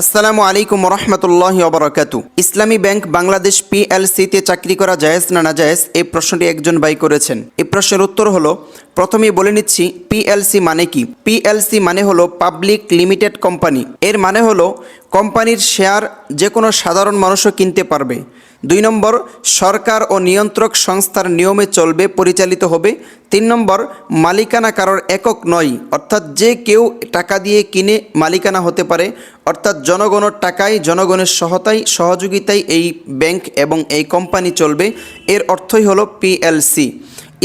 আসসালামু আলাইকুম রহমতুল্লাহ অবরাকাতু ইসলামী ব্যাংক বাংলাদেশ পিএলসিতে চাকরি করা জায়েজ না না জায়েজ? এই প্রশ্নটি একজন ভাই করেছেন। এই প্রশ্নের উত্তর হলো, প্রথমেই বলে নিচ্ছি, পিএলসি মানে কি? পিএলসি মানে হলো পাবলিক লিমিটেড কোম্পানি। এর মানে হলো, কোম্পানির শেয়ার যে কোনো সাধারণ মানুষও কিনতে পারবে। দুই নম্বর, সরকার ও নিয়ন্ত্রক সংস্থার নিয়মে চলবে, পরিচালিত হবে। তিন নম্বর, মালিকানা কারোর একক নয়, অর্থাৎ যে কেউ টাকা দিয়ে কিনে মালিকানা হতে পারে, অর্থাৎ জনগণের টাকায়, জনগণের সহতায়, সহযোগিতায় এই ব্যাংক এবং এই কোম্পানি চলবে। এর অর্থই হলো পিএলসি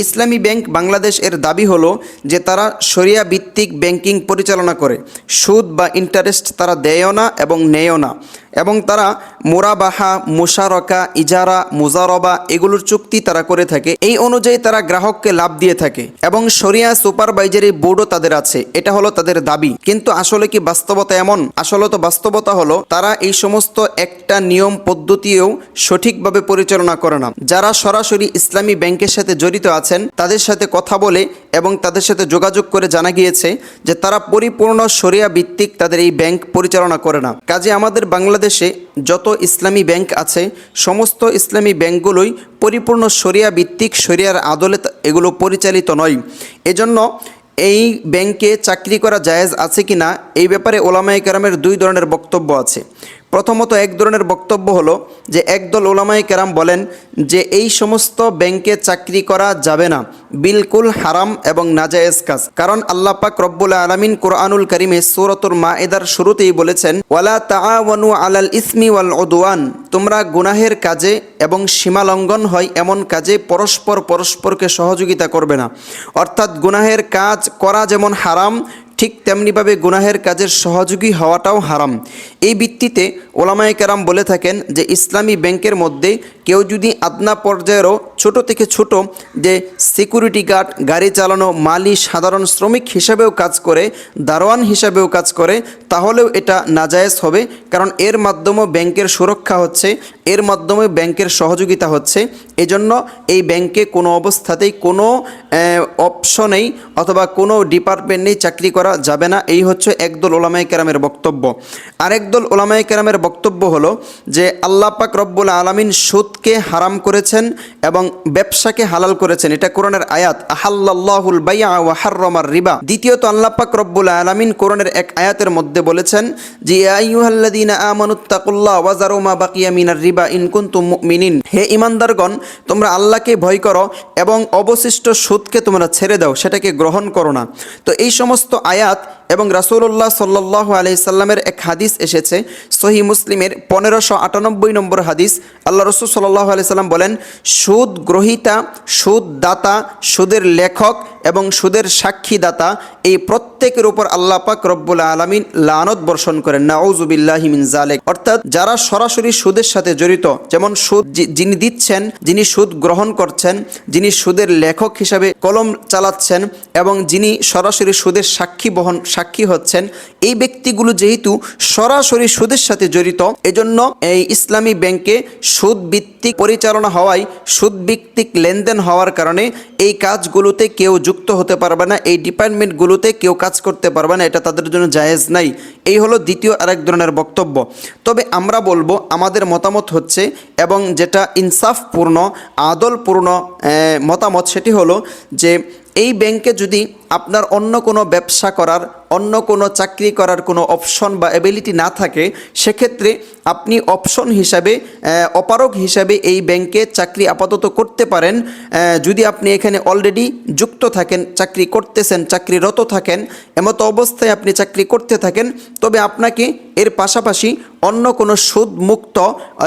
ইসলামী ব্যাংক বাংলাদেশ এর দাবি হলো যে তারা শরিয়া ভিত্তিক ব্যাংকিং পরিচালনা করে। সুদ বা ইন্টারেস্ট তারা দেয়ও না এবং নেয়ও না। এবং তারা মোরাবাহা, মুশারকা, ইজারা, মুজারবা এগুলোর চুক্তি তারা করে থাকে। এই অনুযায়ী তারা গ্রাহককে লাভ দিয়ে থাকে এবং সরিয়া সুপারভাইজারি বোর্ডও তাদের আছে। এটা হলো তাদের দাবি। কিন্তু আসলে কি বাস্তবতা এমন? আসলে তো বাস্তবতা হলো তারা এই সমস্ত একটা নিয়ম পদ্ধতিও সঠিকভাবে পরিচালনা করে না। যারা সরাসরি ইসলামী ব্যাংকের সাথে জড়িত আছেন, তাদের সাথে কথা বলে এবং তাদের সাথে যোগাযোগ করে জানা গিয়েছে যে তারা পরিপূর্ণ শরিয়া ভিত্তিক তাদের এই ব্যাংক পরিচালনা করে না। কাজে আমাদের বাংলাদেশে যত ইসলামী ব্যাংক আছে, সমস্ত ইসলামী ব্যাংকগুলোই পরিপূর্ণ সরিয়া ভিত্তিক সরিয়ার আদলে এগুলো পরিচালিত নয়। এজন্য এই ব্যাংকে চাকরি করা জায়েজ আছে কি না এই ব্যাপারে ওলামাই কেরামের দুই ধরনের বক্তব্য আছে। প্রথমত এক ধরনের বক্তব্য হলো যে একদল ওলামাই কেরাম বলেন যে এই সমস্ত ব্যাংকে চাকরি করা যাবে না, বিলকুল হারাম এবং নাজায়েজ কাজ। কারণ আল্লাহ পাক রব্বুল আলমিন কোরআনুল করিমে সূরাতুল মায়েদার শুরুতেই বলেছেন, ওয়ালা তাআওয়ানু আলাল ইসমি ওয়াল উদওয়ান। তোমরা গুনাহের কাজে এবং সীমা লঙ্ঘন হয় এমন কাজে পরস্পর পরস্পরকে সহযোগিতা করবে না। অর্থাৎ গুনাহের কাজ করা যেমন হারাম, ঠিক তেমনিভাবে গুনাহের কাজের সহযোগী হওয়াটাও হারাম। এই ভিত্তিতে ওলামায়ে কেরাম বলে থাকেন যে ইসলামী ব্যাংকের মধ্যে কেউ যদি আদনা পর্যায়েরও ছোট থেকে ছোট যে সিকিউরিটি গার্ড, গাড়ি চালানো মালি, সাধারণ শ্রমিক হিসাবেও কাজ করে, দারোয়ান হিসাবেও কাজ করে, তাহলেও এটা নাজায়েজ হবে। কারণ এর মাধ্যমে ব্যাংকের সুরক্ষা হচ্ছে, এর মাধ্যমে ব্যাংকের সহযোগিতা হচ্ছে। এজন্য এই ব্যাংকে কোনো অবস্থাতেই কোনো অপশনেই অথবা কোনো ডিপার্টমেন্ট নেই চাকরি করা যাবে না। এই হচ্ছে একদল ওলামাই কেরামের বক্তব্য। আরেকদল ওলামাই কেরামের বক্তব্য হলো যে আল্লাহ পাক রব্বুল আলমিন সুদকে হারাম করেছেন এবং ব্যবসাকে হালাল করেছেন। এটা কোরআনের আয়াত আহাল্লাহুল বাইয়া ওয়া হাররমার রিবা। দ্বিতীয়ত আল্লাহ পাক রব্বুল আলমিন কোরআনের এক আয়াতের মধ্যে বলেছেন যে রিবা ইন কুনতুম মুমিনিন। হে ইমানদারগণ তোমরা আল্লাহকে ভয় করো এবং অবশিষ্ট সুদকে তোমরা ছেড়ে দাও, সেটাকে গ্রহণ করো না। তো এই সমস্ত আয়াত এবং রাসূলুল্লাহ সাল্লাল্লাহু আলাইহি সাল্লামের এক হাদিস এসেছে। সহি মুসলিমের পনেরোশো আটানব্বই নম্বর হাদিস। আল্লাহ রসুল সাল্লাহ আলি সাল্লাম বলেন, সুদ গ্রহিতা, সুদ দাতা, সুদের লেখক এবং সুদের সাক্ষীদাতা, এই প্রত্যেকের উপর আল্লাহ পাক রব্বুল আলমিন লানত বর্ষণ করেন। নাউজুবিল্লাহি মিন জালেক অর্থাৎ যারা সরাসরি সুদের সাথে জড়িত, যেমন সুদ যিনি দিচ্ছেন, যিনি সুদ গ্রহণ করছেন, যিনি সুদের লেখক হিসাবে কলম চালাচ্ছেন এবং যিনি সরাসরি সুদের সাক্ষী বহন, সাক্ষী হচ্ছেন, এই ব্যক্তিগুলো যেহেতু সরাসরি সুদের সাথে জড়িত, এজন্য এই ইসলামী ব্যাংকে সুদ ভিত্তিক পরিচালনা হওয়ায় সুদ ভিত্তিক লেনদেন হওয়ার কারণে এই কাজগুলোতে কেউ যুক্ত হতে পারবে না, এই ডিপার্টমেন্টগুলোতে কেউ কাজ করতে পারবে না, এটা তাদের জন্য জায়েজ নাই। এই হলো দ্বিতীয় আরেক ধরনের বক্তব্য। তবে আমরা বলব, আমাদের মতামত হচ্ছে এবং যেটা ইনসাফপূর্ণ, আদলপূর্ণ মতামত, সেটি হলো যে, এই ব্যাংকে যদি আপনার অন্য কোনো ব্যবসা করার অন্য কোনো চাকরি করার কোনো অপশন বা অ্যাবিলিটি না থাকে সেক্ষেত্রে আপনি অপশন হিসাবে আহ, অপারগ হিসাবে এই ব্যাংকে চাকরি আপাতত করতে পারেন। যদি আপনি এখানে অলরেডি যুক্ত থাকেন চাকরি করতেছেন চাকরিরত থাকেন এমতো অবস্থায় আপনি চাকরি করতে থাকেন তবে আপনাকে এর পাশাপাশি অন্য কোনো সুদ মুক্ত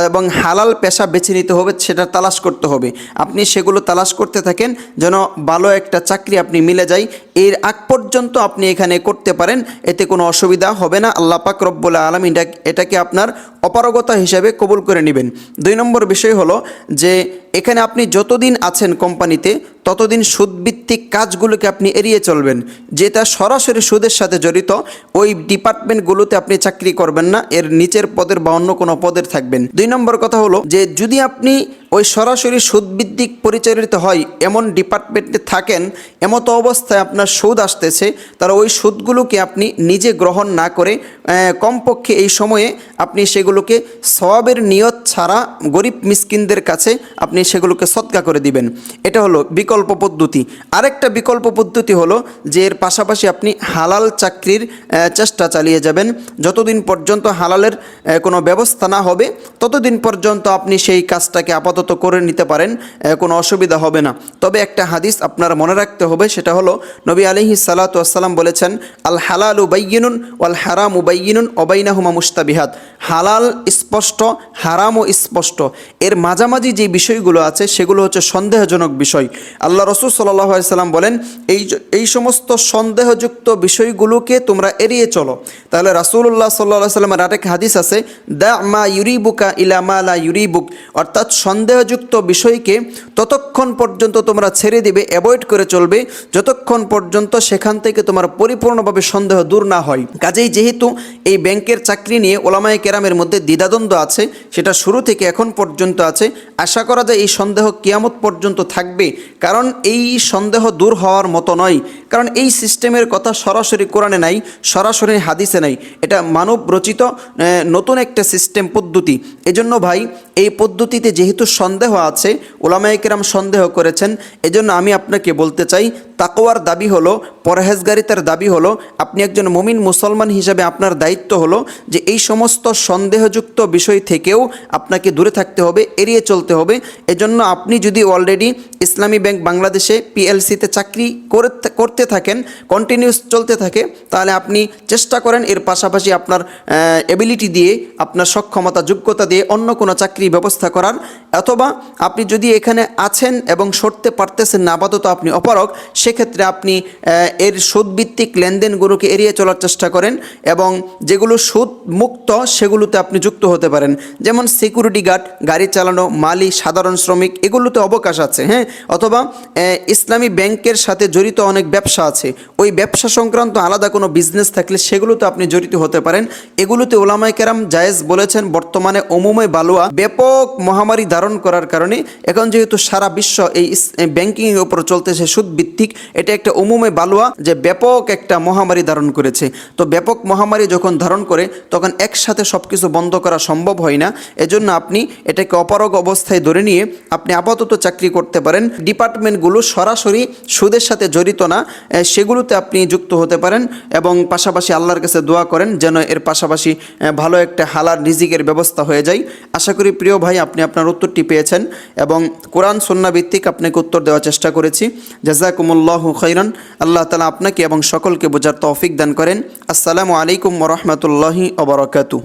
এবং হালাল পেশা বেছে নিতে হবে সেটা তালাশ করতে হবে। আপনি সেগুলো তালাশ করতে থাকেন যেন ভালো একটা চাকরি আপনি মিলে যায় এর আগ পর্যন্ত আপনি এখানে করতে পারেন, এতে কোনো অসুবিধা হবে না। আল্লাহ পাক রব্বুল আলম এটাকে আপনার অপারগতা হিসেবে কবুল করে নেবেন। দুই নম্বর বিষয় হলো যে, এখানে আপনি যতদিন আছেন কোম্পানিতে ততদিন সুদভিত্তিক কাজগুলোকে আপনি এড়িয়ে চলবেন, যেটা সরাসরি সুদের সাথে জড়িত, ওই ডিপার্টমেন্টগুলোতে আপনি চাকরি করবেন না, এর নিচের পদের বা অন্য কোনো পদের থাকবেন। দুই নম্বর কথা হলো যে, যদি আপনি ওই সরাসরি সুদভিত্তিক পরিচালিত হয়, এমন ডিপার্টমেন্টে থাকেন, এমতো অবস্থায় আপনার সুদ আসতেছে, তাহলে ওই সুদগুলোকে আপনি নিজে গ্রহণ না করে কমপক্ষে এই সময়ে আপনি সেগুলোকে সবাবের নিয়ত ছাড়া গরিব মিসকিনদের কাছে আপনি সেগুলোকে সৎকা করে দিবেন। এটা হলো বিকল্প পদ্ধতি। আরেকটা বিকল্প পদ্ধতি হলো যে এর পাশাপাশি আপনি হালাল চাকরির চেষ্টা চালিয়ে যাবেন। যতদিন পর্যন্ত হালালের কোনো ব্যবস্থা না হবে ততদিন পর্যন্ত আপনি সেই কাজটাকে আপাতত করে নিতে পারেন কোনো অসুবিধা হবে না। তবে একটা হাদিস আপনার মনে রাখতে হবে, সেটা হলো নবী আলিহি সালাতু আসসালাম বলেছেন, আল হালাল উবাইয়িনুন ওয়াল হারাম উবাইয়িনুন অবাইনাহুমা মুস্তাবিহাত হালাল স্পষ্ট, হারামও স্পষ্ট। এর মাঝামাঝি যে বিষয়গুলো আছে, সেগুলো হচ্ছে সন্দেহজনক বিষয়। আল্লাহ রসুল সাল্লাহ সাল্লাম বলেন, এই এই সমস্ত সন্দেহযুক্ত বিষয়গুলোকে তোমরা এড়িয়ে চলো। তাহলে রাসুল্লাহ সাল্লাহ সাল্লামের আরেক হাদিস আছে, দা মা ইউরিবুকা ইলা মা লা ইউরিবুক। অর্থাৎ সন্দেহযুক্ত বিষয়কে ততক্ষণ পর্যন্ত তোমরা ছেড়ে দিবে, অ্যাভয়েড করে চলবে, যতক্ষণ পর্যন্ত সেখান থেকে তোমার পরিপূর্ণভাবে সন্দেহ দূর না হয়। কাজেই যেহেতু এই ব্যাংকের চাকরি নিয়ে ওলামায়ে কেরামের মধ্যে দ্বিধাদ্বন্দ্ব আছে, সেটা শুরু থেকে এখন পর্যন্ত আছে। আশা করা যায় এই সন্দেহ কিয়ামত পর্যন্ত থাকবে, কারণ এই সন্দেহ দূর হওয়ার মতো নয়। কারণ এই সিস্টেমের কথা সরাসরি কোরআনে নাই, সরাসরি হাদিসে নাই। এটা মানব রচিত নতুন একটা সিস্টেম পদ্ধতি। এজন্য ভাই, এই পদ্ধতিতে যেহেতু সন্দেহ আছে ওলামায়িকেরাম সন্দেহ করেছেন, এজন্য আমি আপনাকে বলতে চাই তাকোয়ার দাবি হলো পরহেজগারিতার দাবি হলো, আপনি একজন মুমিন মুসলমান হিসাবে আপনার দায়িত্ব হলো যে এই সমস্ত সন্দেহযুক্ত বিষয় থেকেও আপনাকে দূরে থাকতে হবে, এড়িয়ে চলতে হবে। এজন্য আপনি যদি অলরেডি ইসলামী ব্যাংক বাংলাদেশে পিএলসিতে চাকরি করে করতে থাকেন কন্টিনিউস চলতে থাকে, তাহলে আপনি চেষ্টা করেন এর পাশাপাশি আপনার এবিলিটি দিয়ে, আপনার সক্ষমতা, যোগ্যতা দিয়ে অন্য কোনো চাকরি ব্যবস্থা করার। অথবা আপনি যদি এখানে আছেন এবং সরতে পারতেছেন না, আপাতত আপনি অপারক সেক্ষেত্রে আপনি এর সুদভিত্তিক লেনদেনগুলোকে এড়িয়ে চলার চেষ্টা করেন এবং যেগুলো সুদ মুক্ত সেগুলোতে আপনি যুক্ত হতে পারেন। যেমন সিকিউরিটি গার্ড, গাড়ি চালানো, মালি, সাধারণ শ্রমিক, এগুলোতে অবকাশ আছে হ্যাঁ? অথবা ইসলামী ব্যাংকের সাথে জড়িত অনেক ব্যবসা আছে। ওই ব্যবসা সংক্রান্ত আলাদা কোনো বিজনেস থাকলে সেগুলোতে আপনি জড়িত হতে পারেন। এগুলোতে ওলামাই কেরাম জায়েজ বলেছেন, বর্তমানে অমুমে বালুয়া ব্যাপক মহামারী ধারণ করার কারণে এখন যেহেতু সারা বিশ্ব এই ব্যাংকিংয়ের উপর চলতেছে সুদ ভিত্তিক এটা একটা অমুমে বালুয়া যে ব্যাপক একটা মহামারী ধারণ করেছে। তো ব্যাপক মহামারী যখন ধারণ করে, তখন একসাথে সব কিছু বন্ধ করা সম্ভব হয় না। এজন্য আপনি এটাকে অপারগ অবস্থায় ধরে নিয়ে আপনি আপাতত চাকরি করতে পারেন। ডিপার্টমেন্টগুলো সরাসরি সুদের সাথে জড়িত না। সেগুলোতে আপনি যুক্ত হতে পারেন এবং পাশাপাশি আল্লাহর কাছে দোয়া করেন যেন এর পাশাপাশি ভালো একটা হালার রিজিকের ব্যবস্থা হয়ে যায়। আশা করি প্রিয় ভাই, আপনি আপনার উত্তরটি পেয়েছেন এবং কোরআন, সন্না ভিত্তিক আপনাকে উত্তর দেওয়ার চেষ্টা করেছি। জাজাকুমুল্লাহ খৈরান আল্লাহ তালা আপনাকে এবং সকলকে বোঝার তৌফিক দান করেন। আসসালামু আলাইকুম রহমতুল্লাহি অবরকাতু